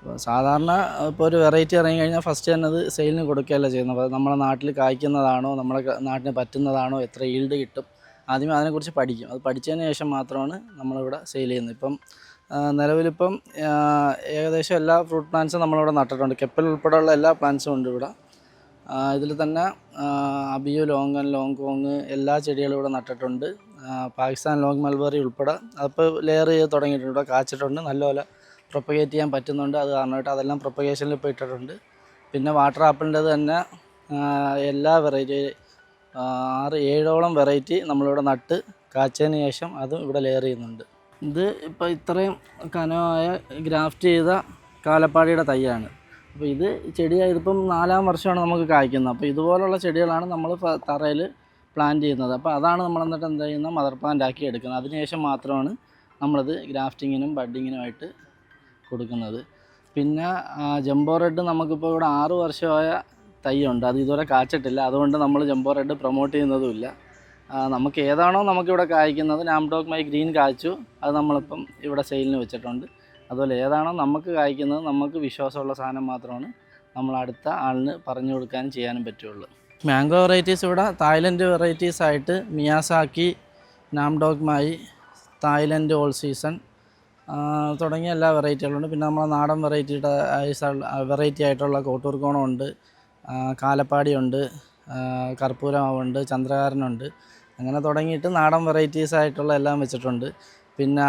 അപ്പോൾ സാധാരണ ഇപ്പോൾ ഒരു വെറൈറ്റി ഇറങ്ങി കഴിഞ്ഞാൽ ഫസ്റ്റ് തന്നെ അത് സെയിലിന് കൊടുക്കുകയല്ല ചെയ്യുന്നത്. അപ്പോൾ നമ്മുടെ നാട്ടിൽ കായ്ക്കുന്നതാണോ നമ്മുടെ നാട്ടിന് പറ്റുന്നതാണോ എത്ര ഈൽഡ് കിട്ടും ആദ്യമേ അതിനെക്കുറിച്ച് പഠിക്കും. അത് പഠിച്ചതിന് ശേഷം മാത്രമാണ് നമ്മളിവിടെ സെയിൽ ചെയ്യുന്നത്. ഇപ്പം നിലവിലിപ്പം ഏകദേശം എല്ലാ ഫ്രൂട്ട് പ്ലാന്റ്സും നമ്മളിവിടെ നട്ടിട്ടുണ്ട്. കെപ്പൽ ഉൾപ്പെടെയുള്ള എല്ലാ പ്ലാന്റ്സും ഉണ്ട് ഇവിടെ. ഇതിൽ തന്നെ അബിയു ലോങ്ങൻ ലോങ് കോങ് എല്ലാ ചെടികളും ഇവിടെ നട്ടിട്ടുണ്ട്. പാകിസ്ഥാൻ ലോങ് മൽബറി ഉൾപ്പെടെ. അതിപ്പോൾ ലെയർ ചെയ്ത് തുടങ്ങിയിട്ടുണ്ട്. ഇവിടെ കാച്ചിട്ടുണ്ട്. നല്ലപോലെ പ്രൊപ്പഗേറ്റ് ചെയ്യാൻ പറ്റുന്നുണ്ട്. അത് കാരണമായിട്ട് അതെല്ലാം പ്രൊപ്പഗേഷനിൽ ഇപ്പോൾ ഇട്ടിട്ടുണ്ട്. പിന്നെ വാട്ടർ ആപ്പിളിന്റെത് തന്നെ എല്ലാ വെറൈറ്റി ആറ് ഏഴോളം വെറൈറ്റി നമ്മളിവിടെ നട്ട് കാച്ചതിന് ശേഷം അതും ഇവിടെ ലെയർ ചെയ്യുന്നുണ്ട്. ഇത് ഇപ്പോൾ ഇത്രയും കനമായ ഗ്രാഫ്റ്റ് ചെയ്ത കാലപ്പാടിയുടെ തൈയാണ്. അപ്പോൾ ഇത് ചെടിയായി ഇതിപ്പം നാലാം വർഷമാണ് നമുക്ക് കായ്ക്കുന്നത്. അപ്പോൾ ഇതുപോലുള്ള ചെടികളാണ് നമ്മൾ തറയിൽ പ്ലാന്റ് ചെയ്യുന്നത്. അപ്പോൾ അതാണ് നമ്മൾ എന്നിട്ട് എന്താ ചെയ്യുന്നത്? മദർ പ്ലാന്റ് ആക്കി എടുക്കുന്നത്. അതിനുശേഷം മാത്രമാണ് നമ്മളത് ഗ്രാഫ്റ്റിങ്ങിനും ബഡ്ഡിങ്ങിനുമായിട്ട് കൊടുക്കുന്നത്. പിന്നെ ജംബോ റെഡ് നമുക്കിപ്പോൾ ഇവിടെ ആറ് വർഷമായ തൈയുണ്ട്. അത് ഇതുവരെ കാച്ചിട്ടില്ല. അതുകൊണ്ട് നമ്മൾ ജംബോ റെഡ് പ്രൊമോട്ട് ചെയ്യുന്നതുമില്ല. നമുക്ക് ഏതാണോ നമുക്കിവിടെ കായ്ക്കുന്നത്. നാംഡോക് മൈ ഗ്രീൻ കായ്ച്ചു. അത് നമ്മളിപ്പം ഇവിടെ സെയിലിന് വെച്ചിട്ടുണ്ട്. അതുപോലെ ഏതാണോ നമുക്ക് കായ്ക്കുന്നത് നമുക്ക് വിശ്വാസമുള്ള സാധനം മാത്രമാണ് നമ്മൾ അടുത്ത ആളിന് പറഞ്ഞു കൊടുക്കാനും ചെയ്യാനും പറ്റുള്ളൂ. മാംഗോ വെറൈറ്റീസ് ഇവിടെ തായ്ലൻഡ് വെറൈറ്റീസ് ആയിട്ട് Miyazaki Nam Dok Mai Thailand all season തുടങ്ങിയ എല്ലാ വെറൈറ്റികളുണ്ട് പിന്നെ നമ്മളെ നാടൻ വെറൈറ്റിയുടെ വെറൈറ്റി ആയിട്ടുള്ള കോട്ടൂർക്കോണമുണ്ട് കാലപ്പാടിയുണ്ട് കർപ്പൂരമാവുണ്ട് ചന്ദ്രകാരനുണ്ട് അങ്ങനെ തുടങ്ങിയിട്ട് നാടൻ വെറൈറ്റീസ് ആയിട്ടുള്ള എല്ലാം വെച്ചിട്ടുണ്ട്. പിന്നെ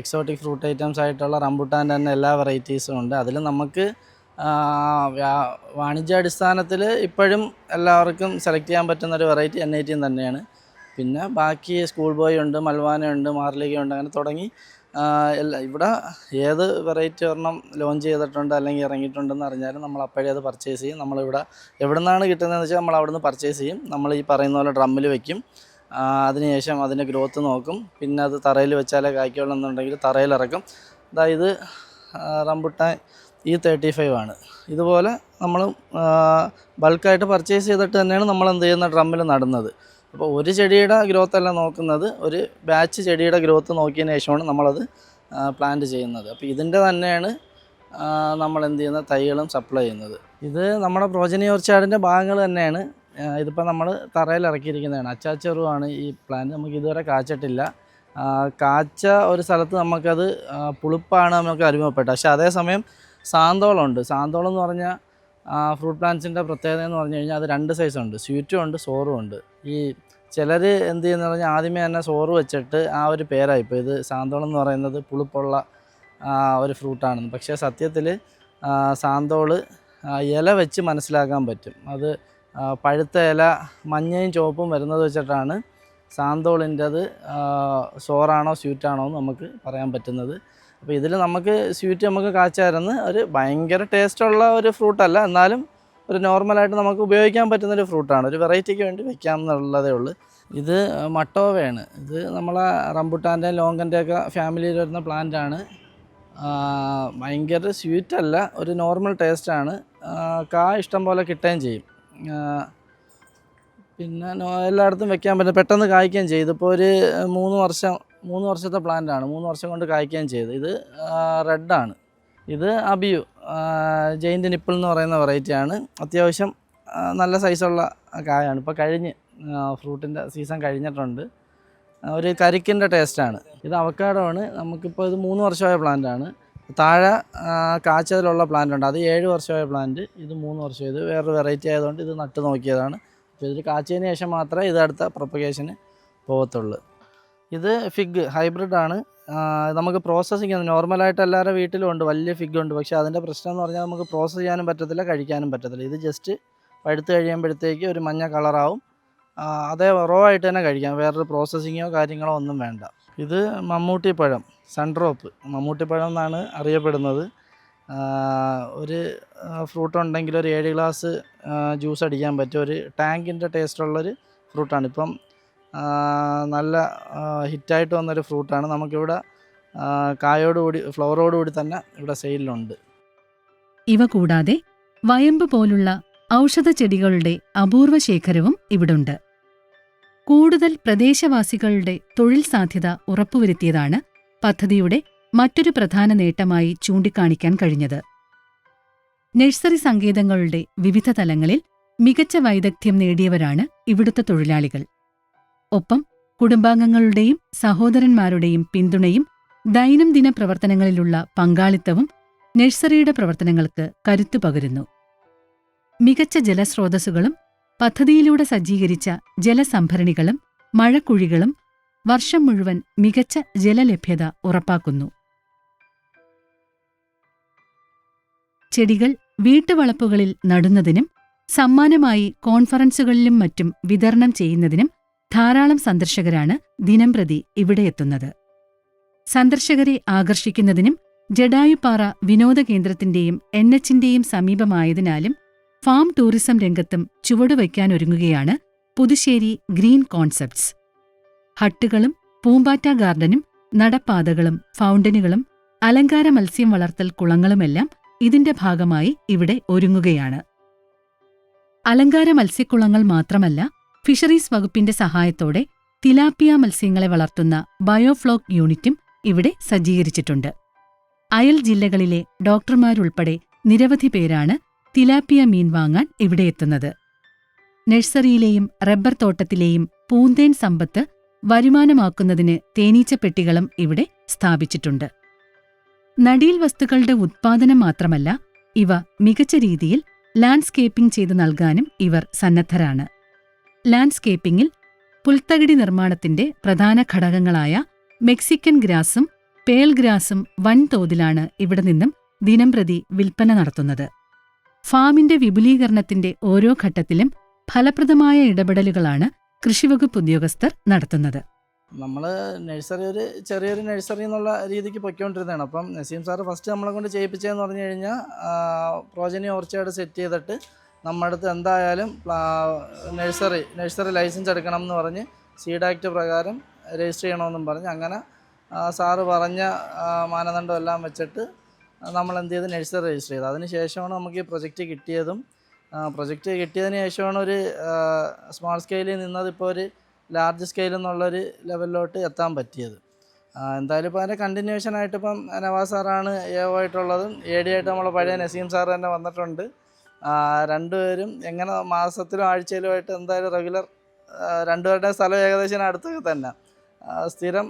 എക്സോട്ടിക് ഫ്രൂട്ട് ഐറ്റംസ് ആയിട്ടുള്ള റംബുട്ടാന്റെ തന്നെ എല്ലാ വെറൈറ്റീസും ഉണ്ട്. അതിൽ നമുക്ക് വാണിജ്യാടിസ്ഥാനത്തിൽ ഇപ്പോഴും എല്ലാവർക്കും സെലക്ട് ചെയ്യാൻ പറ്റുന്ന ഒരു വെറൈറ്റി എൻ ഐ തന്നെയാണ്. പിന്നെ ബാക്കി സ്കൂൾ ബോയ് ഉണ്ട് മൽവാന ഉണ്ട് മാർലിക ഉണ്ട് അങ്ങനെ തുടങ്ങി എല്ലാ ഇവിടെ ഏത് വെറൈറ്റി ഒരെണ്ണം ലോഞ്ച് ചെയ്തിട്ടുണ്ട് അല്ലെങ്കിൽ ഇറങ്ങിയിട്ടുണ്ടെന്ന് അറിഞ്ഞാലും നമ്മൾ അപ്പോഴേ അത് പർച്ചേസ് ചെയ്യും. നമ്മളിവിടെ എവിടെ നിന്നാണ് കിട്ടുന്നതെന്ന് വെച്ചാൽ നമ്മൾ അവിടെ നിന്ന് പർച്ചേസ് ചെയ്യും. നമ്മൾ ഈ പറയുന്ന പോലെ ഡ്രമ്മിൽ വെക്കും. അതിനുശേഷം അതിന്റെ ഗ്രോത്ത് നോക്കും. പിന്നെ അത് തറയിൽ വെച്ചാലേ കായ്ക്കുള്ളൂ എന്നുണ്ടെങ്കിൽ തറയിലിറക്കും. അതായത് റംബുട്ടാൻ ഈ തേർട്ടി ഫൈവ് ആണ്. ഇതുപോലെ നമ്മൾ ബൾക്കായിട്ട് പർച്ചേസ് ചെയ്തിട്ട് തന്നെയാണ് നമ്മൾ എന്ത് ചെയ്യുന്ന ഡ്രമ്മിൽ നടുന്നത്. അപ്പോൾ ഒരു ചെടിയുടെ ഗ്രോത്ത് അല്ല നോക്കുന്നത്. ഒരു ബാച്ച് ചെടിയുടെ ഗ്രോത്ത് നോക്കിയതിന് ശേഷമാണ് നമ്മളത് പ്ലാന്റ് ചെയ്യുന്നത്. അപ്പോൾ ഇതിന്റെ തന്നെയാണ് നമ്മൾ എന്ത് ചെയ്യുന്ന തൈകളും സപ്ലൈ ചെയ്യുന്നത്. ഇത് നമ്മുടെ പ്രോജനി ഓർച്ചാർഡിന്റെ ഭാഗങ്ങൾ തന്നെയാണ്. ഇതിപ്പോൾ നമ്മൾ തറയിൽ ഇറക്കിയിരിക്കുന്നതാണ്. അച്ചാച്ചെറുവാണ് ഈ പ്ലാന്റ് നമുക്ക് ഇതുവരെ കാച്ചിട്ടില്ല. കാച്ച ഒരു സ്ഥലത്ത് നമുക്കത് പുളിപ്പാണ് നമുക്ക് അനുഭവപ്പെട്ടത് പക്ഷേ അതേസമയം സാന്തോളമുണ്ട് സാന്തോളം എന്ന് പറഞ്ഞാൽ ഫ്രൂട്ട് പ്ലാന്റ്സിന്റെ പ്രത്യേകത എന്ന് പറഞ്ഞു കഴിഞ്ഞാൽ അത് രണ്ട് സൈസുണ്ട് സ്വീറ്റും ഉണ്ട് സോറും ഉണ്ട്. ഈ ചിലർ എന്ത് ചെയ്യുന്ന പറഞ്ഞാൽ ആദ്യമേ തന്നെ സോറ് വെച്ചിട്ട് ആ ഒരു പേരായി. ഇപ്പോൾ ഇത് സാന്തോളം എന്ന് പറയുന്നത് പുളിപ്പുള്ള ഒരു ഫ്രൂട്ടാണെന്ന് പക്ഷേ സത്യത്തിൽ സാന്തോൾ ഇല വെച്ച് മനസ്സിലാക്കാൻ പറ്റും. അത് പഴുത്ത ഇല മഞ്ഞയും ചുവപ്പും വരുന്നത് വെച്ചിട്ടാണ് സാന്തോളിന്റെത് സോറാണോ സ്വീറ്റാണോ എന്ന് നമുക്ക് പറയാൻ പറ്റുന്നത്. അപ്പോൾ ഇതിൽ നമുക്ക് സ്വീറ്റ് നമുക്ക് കാച്ചായിരുന്നു ഒരു ഭയങ്കര ടേസ്റ്റുള്ള ഒരു ഫ്രൂട്ടല്ല. എന്നാലും ഒരു നോർമലായിട്ട് നമുക്ക് ഉപയോഗിക്കാൻ പറ്റുന്ന ഒരു ഫ്രൂട്ടാണ്. ഒരു വെറൈറ്റിക്ക് വേണ്ടി വെക്കാം എന്നുള്ളതേ ഉള്ളൂ. ഇത് മട്ടോവയാണ്. ഇത് നമ്മളെ റംബുട്ടാന്റെ ലോങ്കന്റെ ഒക്കെ ഫാമിലിയിൽ വരുന്ന പ്ലാന്റാണ്. ഭയങ്കര സ്വീറ്റല്ല ഒരു നോർമൽ ടേസ്റ്റാണ്. കാ ഇഷ്ടം പോലെ കിട്ടുകയും ചെയ്യും. പിന്നെ എല്ലായിടത്തും വെക്കാൻ പറ്റും പെട്ടെന്ന് കായ്ക്കുകയും ചെയ്തു. ഇപ്പോൾ ഒരു മൂന്ന് വർഷം മൂന്ന് വർഷത്തെ പ്ലാന്റാണ് മൂന്ന് വർഷം കൊണ്ട് കായ്ക്കുകയും ചെയ്തു. ഇത് റെഡാണ് ഇത് അബിയു ജെയിന്റ് നിപ്പിൾ എന്ന് പറയുന്ന വെറൈറ്റിയാണ് അത്യാവശ്യം നല്ല സൈസുള്ള കായാണ്. ഇപ്പോൾ കഴിഞ്ഞ് ഫ്രൂട്ടിന്റെ സീസൺ കഴിഞ്ഞിട്ടുണ്ട്. ഒരു കരിക്കിന്റെ ടേസ്റ്റാണ് ഇത് അവക്കാഡോ ആണ്. നമുക്കിപ്പോൾ ഇത് മൂന്ന് വർഷമായ പ്ലാന്റാണ് താഴെ കാച്ചതിലുള്ള പ്ലാന്റ് ഉണ്ട്. അത് ഏഴ് വർഷമായ പ്ലാന്റ് ഇത് മൂന്ന് വർഷം. ഇത് വേറൊരു വെറൈറ്റി ആയതുകൊണ്ട് ഇത് നട്ട് നോക്കിയതാണ്. അപ്പോൾ ഇതിൽ കാച്ചതിന് ശേഷം മാത്രമേ ഇത് അടുത്ത പ്രൊപ്പഗേഷന് പോകത്തുള്ളൂ ഇത് ഫിഗ് ഹൈബ്രിഡ് ആണ്. നമുക്ക് പ്രോസസ്സിങ് നോർമലായിട്ട് എല്ലാവരുടെ വീട്ടിലും ഉണ്ട്. വലിയ ഫിഗ് ഉണ്ട്. പക്ഷേ അതിന്റെ പ്രശ്നം എന്ന് പറഞ്ഞാൽ നമുക്ക് പ്രോസസ്സ് ചെയ്യാനും പറ്റത്തില്ല കഴിക്കാനും പറ്റത്തില്ല. ഇത് ജസ്റ്റ് പഴുത്ത് കഴിയുമ്പോഴത്തേക്ക് ഒരു മഞ്ഞ കളറാവും അതേ റോ ആയിട്ട് തന്നെ കഴിക്കാം. വേറൊരു പ്രോസസ്സിങ്ങോ കാര്യങ്ങളോ ഒന്നും വേണ്ട. ഇത് മമ്മൂട്ടി പഴം സൺഡ്രോപ്പ് മമ്മൂട്ടി പഴം എന്നാണ് അറിയപ്പെടുന്നത്. ഒരു ഫ്രൂട്ട് ഉണ്ടെങ്കിൽ ഒരു ഏഴ് ഗ്ലാസ് ജ്യൂസ് അടിക്കാൻ പറ്റും. ഒരു ടാങ്കിന്റെ ടേസ്റ്റുള്ളൊരു ഫ്രൂട്ടാണ്. ഇപ്പം നല്ല ഹിറ്റായിട്ട് വന്നൊരു ഫ്രൂട്ടാണ്. നമുക്കിവിടെ കായോടുകൂടി ഫ്ലവറോടുകൂടി തന്നെ ഇവിടെ സെയിലിലുണ്ട്. ഇവ കൂടാതെ വയമ്പ് പോലുള്ള ഔഷധ ചെടികളുടെ അപൂർവ ശേഖരവും ഇവിടുണ്ട്. കൂടുതൽ പ്രദേശവാസികളുടെ തൊഴിൽ സാധ്യത ഉറപ്പുവരുത്തിയതാണ് പദ്ധതിയുടെ മറ്റൊരു പ്രധാന നേട്ടമായി ചൂണ്ടിക്കാണിക്കാൻ കഴിഞ്ഞത്. നഴ്സറി സങ്കേതങ്ങളുടെ വിവിധ തലങ്ങളിൽ മികച്ച വൈദഗ്ധ്യം നേടിയവരാണ് ഇവിടുത്തെ തൊഴിലാളികൾ. ഒപ്പം കുടുംബാംഗങ്ങളുടെയും സഹോദരന്മാരുടെയും പിന്തുണയും ദൈനംദിന പ്രവർത്തനങ്ങളിലുള്ള പങ്കാളിത്തവും നഴ്സറിയുടെ പ്രവർത്തനങ്ങൾക്ക് കരുത്തു പകരുന്നു. മികച്ച ജലസ്രോതസ്സുകളും പദ്ധതിയിലൂടെ സജ്ജീകരിച്ച ജലസംഭരണികളും മഴക്കുഴികളും വർഷം മുഴുവൻ മികച്ച ജലലഭ്യത ഉറപ്പാക്കുന്നു. ചെടികൾ വീട്ടുവളപ്പുകളിൽ നടുന്നതിനും സമ്മാനമായി കോൺഫറൻസുകളിലും മറ്റും വിതരണം ചെയ്യുന്നതിനും ധാരാളം സന്ദർശകരാണ് ദിനംപ്രതി ഇവിടെയെത്തുന്നത് സന്ദർശകരെ ആകർഷിക്കുന്നതിനും ജഡായുപ്പാറ വിനോദ കേന്ദ്രത്തിന്റെയും എൻ എച്ചിന്റെയും സമീപമായതിനാലും ഫാം ടൂറിസം രംഗത്തും ചുവടുവയ്ക്കാനൊരുങ്ങുകയാണ് പുതുശ്ശേരി ഗ്രീൻ കോൺസെപ്റ്റ്സ്. ഹട്ടുകളും പൂമ്പാറ്റ ഗാർഡനും നടപ്പാതകളും ഫൗണ്ടനുകളും അലങ്കാര മത്സ്യം വളർത്തൽ കുളങ്ങളുമെല്ലാം ഇതിന്റെ ഭാഗമായി ഇവിടെ ഒരുങ്ങുകയാണ്. അലങ്കാര മത്സ്യക്കുളങ്ങൾ മാത്രമല്ല ഫിഷറീസ് വകുപ്പിന്റെ സഹായത്തോടെ തിലാപ്പിയ മത്സ്യങ്ങളെ വളർത്തുന്ന ബയോഫ്ലോക്ക് യൂണിറ്റും ഇവിടെ സജ്ജീകരിച്ചിട്ടുണ്ട്. അയൽ ജില്ലകളിലെ ഡോക്ടർമാരുൾപ്പെടെ നിരവധി പേരാണ് തിലാപ്പിയ മീൻ വാങ്ങാൻ ഇവിടെ എത്തുന്നത്. നഴ്സറിയിലെയും റബ്ബർ തോട്ടത്തിലെയും പൂന്തേൻ സമ്പത്ത് വരുമാനമാക്കുന്നതിന് തേനീച്ചപ്പെട്ടികളും ഇവിടെ സ്ഥാപിച്ചിട്ടുണ്ട്. നടീൽ വസ്തുക്കളുടെ ഉത്പാദനം മാത്രമല്ല ഇവ മികച്ച രീതിയിൽ ലാൻഡ്സ്കേപ്പിംഗ് ചെയ്തു നൽകാനും ഇവർ സന്നദ്ധരാണ്. ലാൻഡ്സ്കേപ്പിംഗിൽ പുൽത്തകിടി നിർമ്മാണത്തിന്റെ പ്രധാന ഘടകങ്ങളായ മെക്സിക്കൻ ഗ്രാസും പേൾ ഗ്രാസും വൻതോതിലാണ് ഇവിടെ നിന്നും ദിനംപ്രതി വിൽപ്പന നടത്തുന്നത്. ഫാമിന്റെ വിപുലീകരണത്തിന്റെ ഓരോ ഘട്ടത്തിലും ഫലപ്രദമായ ഇടപെടലുകളാണ് കൃഷിവകുപ്പ് ഉദ്യോഗസ്ഥർ നടത്തുന്നത്. നമ്മൾ നഴ്സറി ഒരു ചെറിയൊരു നഴ്സറി എന്നുള്ള രീതിക്ക് പൊയ്ക്കൊണ്ടിരുന്നതാണ്. അപ്പം നസീം സാറ് ഫസ്റ്റ് നമ്മളെ കൊണ്ട് ചെയ്യിപ്പിച്ചതെന്ന് പറഞ്ഞു കഴിഞ്ഞാൽ പ്രോജനി ഓർച്ചേർഡ് സെറ്റ് ചെയ്തിട്ട് നമ്മുടെ അടുത്ത് എന്തായാലും നഴ്സറി നഴ്സറി ലൈസൻസ് എടുക്കണം എന്ന് പറഞ്ഞ് സീഡ് ആക്ട് പ്രകാരം രജിസ്റ്റർ ചെയ്യണമെന്നും പറഞ്ഞ് അങ്ങനെ സാറ് പറഞ്ഞ മാനദണ്ഡം എല്ലാം വെച്ചിട്ട് നമ്മൾ എന്ത് ചെയ്ത് നഴ്സറി രജിസ്റ്റർ ചെയ്തത് അതിന് ശേഷമാണ് നമുക്ക് ഈ പ്രൊജക്റ്റ് കിട്ടിയതും പ്രൊജക്റ്റ് കിട്ടിയതിന് ശേഷമാണ് ഒരു സ്മോൾ സ്കെയിലിൽ നിന്നത് ഇപ്പോൾ ഒരു ലാർജ് സ്കെയിൽ എന്നുള്ളൊരു ലെവലിലോട്ട് എത്താൻ പറ്റിയത്. എന്തായാലും ഇപ്പോൾ അതിന്റെ കണ്ടിന്യൂഷൻ ആയിട്ട് ഇപ്പം നവാസ് സാറാണ് എ ഒ ആയിട്ടുള്ളതും എ ഡി ആയിട്ട് നമ്മളെ പഴയ നസീം സാർ തന്നെ വന്നിട്ടുണ്ട്. രണ്ടുപേരും എങ്ങനെ മാസത്തിലും ആഴ്ചയിലും ആയിട്ട് എന്തായാലും റെഗുലർ രണ്ടുപേരുടെ സ്ഥലം ഏകദേശം അടുത്തൊക്കെ തന്നെ. സ്ഥിരം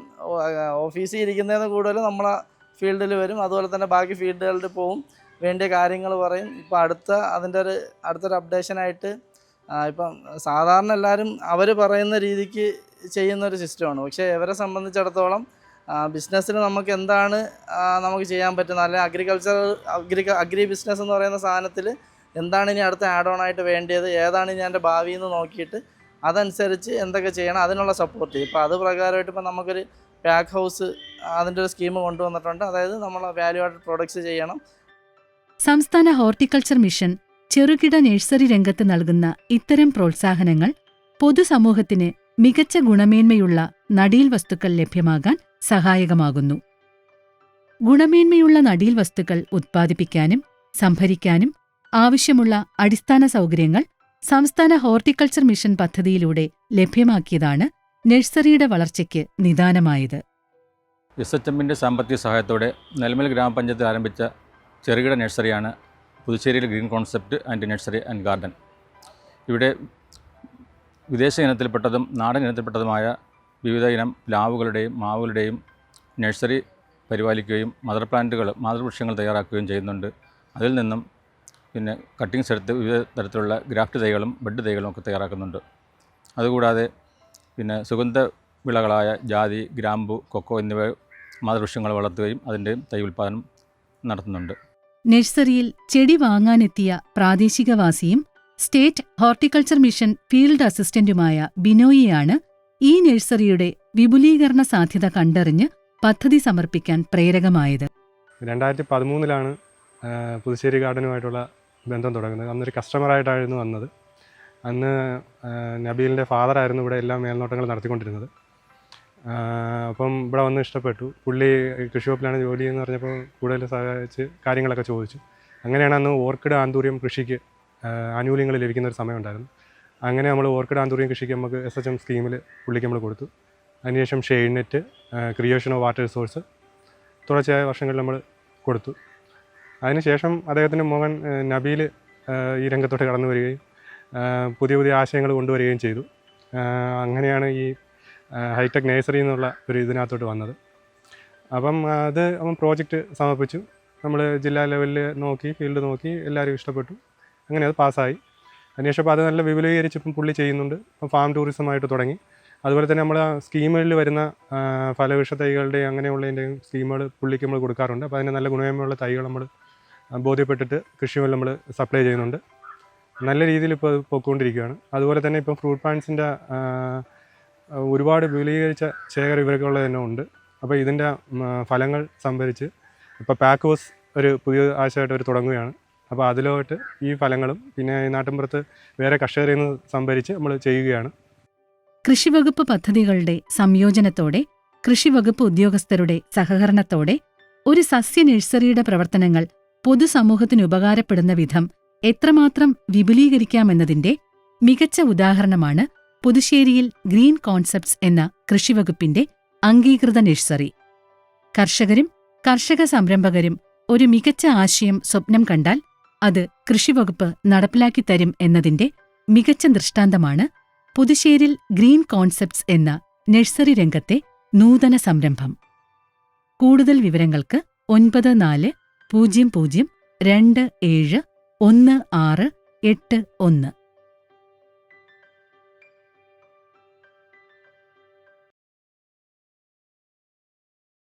ഓഫീസിൽ ഇരിക്കുന്നതിന് കൂടുതൽ നമ്മളെ ഫീൽഡിൽ വരും. അതുപോലെ തന്നെ ബാക്കി ഫീൽഡുകളിൽ പോവും. വേണ്ട കാര്യങ്ങൾ പറയും. ഇപ്പോൾ അടുത്ത അതിന്റെ ഒരു അടുത്തൊരു അപ്ഡേഷനായിട്ട് ഇപ്പം സാധാരണ എല്ലാവരും അവർ പറയുന്ന രീതിക്ക് ചെയ്യുന്ന ഒരു സിസ്റ്റമാണ് പക്ഷേ ഇവരെ സംബന്ധിച്ചിടത്തോളം ബിസിനസ്സിന് നമുക്ക് എന്താണ് നമുക്ക് ചെയ്യാൻ പറ്റുന്നത്? അല്ലെങ്കിൽ അഗ്രികൾച്ചർ അഗ്രി അഗ്രി ബിസിനസ് എന്ന് പറയുന്ന സാധനത്തിൽ എന്താണ് ഇനി അടുത്ത ആഡ് ഓൺ ആയിട്ട് വേണ്ടത് ഏതാണ് ഇനി എന്റെ ഭാവി എന്ന് നോക്കിയിട്ട് അതനുസരിച്ച് എന്തൊക്കെ ചെയ്യണം? അതിനുള്ള സപ്പോർട്ട് ചെയ്യും. ഇപ്പോൾ അത് പ്രകാരമായിട്ട് ഇപ്പോൾ നമുക്കൊരു പാക്ക് ഹൗസ് അതിന്റെ ഒരു സ്കീം കൊണ്ടുവന്നിട്ടുണ്ട്. അതായത് നമ്മൾ വാല്യൂ ആഡ് പ്രൊഡക്ട്സ് ചെയ്യണം. സംസ്ഥാന ഹോർട്ടിക്കൾച്ചർ മിഷൻ ചെറുകിട നഴ്സറി രംഗത്ത് നൽകുന്ന ഇത്തരം പ്രോത്സാഹനങ്ങൾ പൊതുസമൂഹത്തിന് മികച്ച ഗുണമേന്മയുള്ള നടീൽ വസ്തുക്കൾ ലഭ്യമാകാൻ സഹായകമാകുന്നു. ഗുണമേന്മയുള്ള നടീൽ വസ്തുക്കൾ ഉത്പാദിപ്പിക്കാനും സംഭരിക്കാനും ആവശ്യമുള്ള അടിസ്ഥാന സൗകര്യങ്ങൾ സംസ്ഥാന ഹോർട്ടിക്കൾച്ചർ മിഷൻ പദ്ധതിയിലൂടെ ലഭ്യമാക്കിയതാണ് നഴ്സറിയുടെ വളർച്ചയ്ക്ക് നിദാനമായത്. എസ് എച്ച് എമ്മിന്റെ സാമ്പത്തിക സഹായത്തോടെ നെൽമൽ ഗ്രാമപഞ്ചായത്തിൽ ആരംഭിച്ച ചെറുകിട നഴ്സറിയാണ് പുതുച്ചേരിയിലെ green concept and nursery and garden. ഇവിടെ വിദേശ ഇനത്തിൽപ്പെട്ടതും നാടൻ ഇനത്തിൽപ്പെട്ടതുമായ വിവിധ ഇനം പ്ലാവുകളുടെയും മാവുകളുടെയും നഴ്സറി പരിപാലിക്കുകയും മദർ പ്ലാന്റുകൾ മാതൃവൃക്ഷങ്ങൾ തയ്യാറാക്കുകയും ചെയ്യുന്നുണ്ട്. അതിൽ നിന്നും പിന്നെ കട്ടിങ്സ് എടുത്ത് വിവിധ തരത്തിലുള്ള ഗ്രാഫ്റ്റ് തൈകളും ബെഡ് തൈകളും ഒക്കെ തയ്യാറാക്കുന്നുണ്ട്. അതുകൂടാതെ പിന്നെ സുഗന്ധ വിളകളായ ജാതി ഗ്രാമ്പു കൊക്കോ എന്നിവ മാതൃവൃക്ഷങ്ങൾ വളർത്തുകയും അതിന്റെ തൈ ഉൽപ്പാദനം നടത്തുന്നുണ്ട്. നഴ്സറിയിൽ ചെടി വാങ്ങാനെത്തിയ പ്രാദേശികവാസിയും സ്റ്റേറ്റ് ഹോർട്ടിക്കൾച്ചർ മിഷൻ ഫീൽഡ് അസിസ്റ്റന്റുമായ ബിനോയിയാണ് ഈ നഴ്സറിയുടെ വിപുലീകരണ സാധ്യത കണ്ടറിഞ്ഞ് പദ്ധതി സമർപ്പിക്കാൻ പ്രേരകമായത്. രണ്ടായിരത്തി പതിമൂന്നിലാണ് പുതുശ്ശേരി ഗാർഡനുമായിട്ടുള്ള ബന്ധം തുടങ്ങുന്നത്. അന്നൊരു കസ്റ്റമറായിട്ടായിരുന്നു വന്നത്. അന്ന് നബീലിന്റെ ഫാദറായിരുന്നു ഇവിടെ എല്ലാ മേൽനോട്ടങ്ങൾ നടത്തിക്കൊണ്ടിരുന്നത്. അപ്പം ഇവിടെ വന്ന് ഇഷ്ടപ്പെട്ടു. പുള്ളി കൃഷി വകുപ്പിലാണ് ജോലി എന്ന് പറഞ്ഞപ്പോൾ കൂടുതൽ സഹായിച്ച് കാര്യങ്ങളൊക്കെ ചോദിച്ചു. അങ്ങനെയാണ് അന്ന് ഓർക്കിഡ് ആന്തൂര്യം കൃഷിക്ക് ആനുകൂല്യങ്ങൾ ലഭിക്കുന്ന ഒരു സമയമുണ്ടായിരുന്നു അങ്ങനെ നമ്മൾ ഓർക്കിഡ് ആന്തൂര്യം കൃഷിക്ക് നമുക്ക് എസ് എച്ച് എം സ്കീമിൽ പുള്ളിക്ക് നമ്മൾ കൊടുത്തു. അതിനുശേഷം shade net creation of water resource തുടർച്ചയായ വർഷങ്ങളിൽ നമ്മൾ കൊടുത്തു. അതിനുശേഷം അദ്ദേഹത്തിന്റെ മകൻ നബീൽ ഈ രംഗത്തോട്ട് കടന്നു വരികയും പുതിയ പുതിയ ആശയങ്ങൾ കൊണ്ടുവരികയും ചെയ്തു. അങ്ങനെയാണ് ഈ ഹൈടെക് നേഴ്സറി എന്നുള്ള ഒരു ഇതിനകത്തോട്ട് വന്നത്. അപ്പം അത് അവൻ പ്രോജക്റ്റ് സമർപ്പിച്ചു. നമ്മൾ ജില്ലാ ലെവലിൽ നോക്കി ഫീൽഡ് നോക്കി എല്ലാവരും ഇഷ്ടപ്പെട്ടു. അങ്ങനെ അത് പാസ്സായി. അതിനുശേഷം അപ്പോൾ അത് നല്ല വിപുലീകരിച്ച് ഇപ്പം പുള്ളി ചെയ്യുന്നുണ്ട്. ഇപ്പം ഫാം ടൂറിസമായിട്ട് തുടങ്ങി. അതുപോലെ തന്നെ നമ്മൾ സ്കീമുകളിൽ വരുന്ന ഫലവൃക്ഷ തൈകളുടെയും അങ്ങനെയുള്ളതിന്റെയും സ്കീമുകൾ പുള്ളിക്ക് നമ്മൾ കൊടുക്കാറുണ്ട്. അപ്പോൾ അതിന് നല്ല ഗുണമേന്മയുള്ള തൈകൾ നമ്മൾ ബോധ്യപ്പെട്ടിട്ട് കൃഷികൾ നമ്മൾ സപ്ലൈ ചെയ്യുന്നുണ്ട്. നല്ല രീതിയിൽ ഇപ്പോൾ അത് പോയിക്കൊണ്ടിരിക്കുകയാണ് അതുപോലെ തന്നെ ഇപ്പം ഫ്രൂട്ട് പാൻസിന്റെ ഒരുപാട് വിപുലീകരിച്ച ശേഖരം ഇവരൊക്കെയുള്ള തന്നെ ഉണ്ട്. അപ്പോൾ ഇതിന്റെ ഫലങ്ങൾ സംഭരിച്ച് ഇപ്പോൾ പാക്ക് ഹൗസ് ഒരു പുതിയ ആശയമായിട്ട് ഒരു തുടങ്ങുകയാണ്. അപ്പോൾ അതിലോട്ട് ഈ ഫലങ്ങളും പിന്നെ ഈ നാട്ടിൻപുറത്ത് വേറെ കർഷകരിൽ നിന്ന് സംഭരിച്ച് നമ്മൾ ചെയ്യുകയാണ്. കൃഷിവകുപ്പ് പദ്ധതികളുടെ സംയോജനത്തോടെ കൃഷിവകുപ്പ് ഉദ്യോഗസ്ഥരുടെ സഹകരണത്തോടെ ഒരു സസ്യ നഴ്സറിയുടെ പ്രവർത്തനങ്ങൾ പൊതുസമൂഹത്തിന് ഉപകാരപ്പെടുന്ന വിധം എത്രമാത്രം വിപുലീകരിക്കാമെന്നതിന്റെ മികച്ച ഉദാഹരണമാണ് പുതുശ്ശേരിയിൽ ഗ്രീൻ കോൺസെപ്റ്റ്സ് എന്ന കൃഷിവകുപ്പിന്റെ അംഗീകൃത നഴ്സറി. കർഷകരും കർഷക സംരംഭകരും ഒരു മികച്ച ആശയം സ്വപ്നം കണ്ടാൽ അത് കൃഷിവകുപ്പ് നടപ്പിലാക്കിത്തരും എന്നതിന്റെ മികച്ച ദൃഷ്ടാന്തമാണ് പുതുശ്ശേരിൽ ഗ്രീൻ കോൺസെപ്റ്റ്സ് എന്ന നഴ്സറി രംഗത്തെ നൂതന സംരംഭം. കൂടുതൽ വിവരങ്ങൾക്ക് ഒൻപത് നാല് പൂജ്യം പൂജ്യം രണ്ട് ഏഴ് ഒന്ന് ആറ് എട്ട് ഒന്ന്.